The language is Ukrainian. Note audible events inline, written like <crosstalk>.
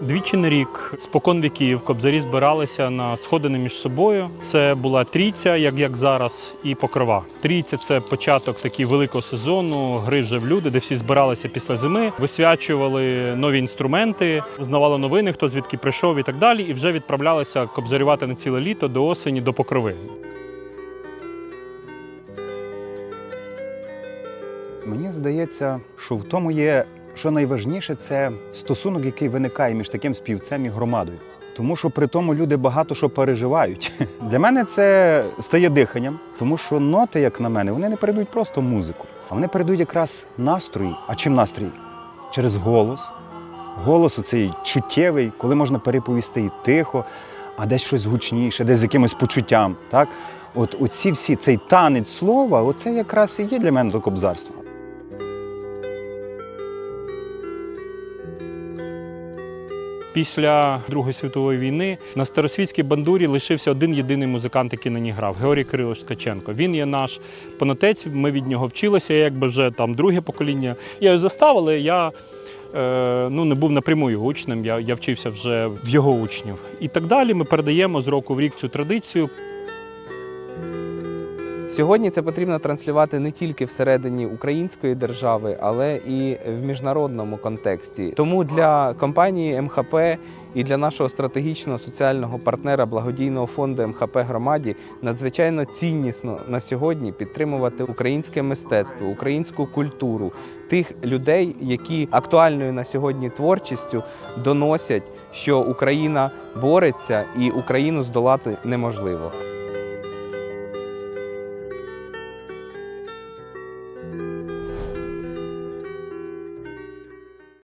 Двічі на рік спокон віків кобзарі збиралися на сходини між собою. Це була трійця, як, як зараз, і покрова. Трійця це початок такий великого сезону, гри вже в люди, де всі збиралися після зими, висвячували нові інструменти, знавали новини, хто звідки прийшов і так далі, і вже відправлялися кобзарювати на ціле літо до осені, до покрови. Мені здається, що в тому є, що найважніше, це стосунок, який виникає між таким співцем і громадою. Тому що при тому люди багато що переживають. <laughs> Для мене це стає диханням, тому що ноти, як на мене, вони не передають просто музику, а вони передають якраз настрої. А чим настрій? Через голос. Голос оцей чуттєвий, коли можна переповісти і тихо, а десь щось гучніше, десь з якимось почуттям. Так? От оці всі, цей танець слова, оце якраз і є для мене кобзарство. Після Другої світової війни на старосвітській бандурі лишився один єдиний музикант, який на ній грав Георгій Кирилович Ткаченко. Він є наш понотець, Ми від нього вчилися, якби вже там друге покоління. Я його застав, але я е, ну, не був напряму його учнем, я, я вчився вже в його учнів. І так далі ми передаємо з року в рік цю традицію. Сьогодні це потрібно транслювати не тільки всередині української держави, але і в міжнародному контексті. Тому для компанії МХП і для нашого стратегічного соціального партнера благодійного фонду МХП громаді надзвичайно ціннісно на сьогодні підтримувати українське мистецтво, українську культуру, тих людей, які актуальною на сьогодні творчістю доносять, що Україна бореться і Україну здолати неможливо.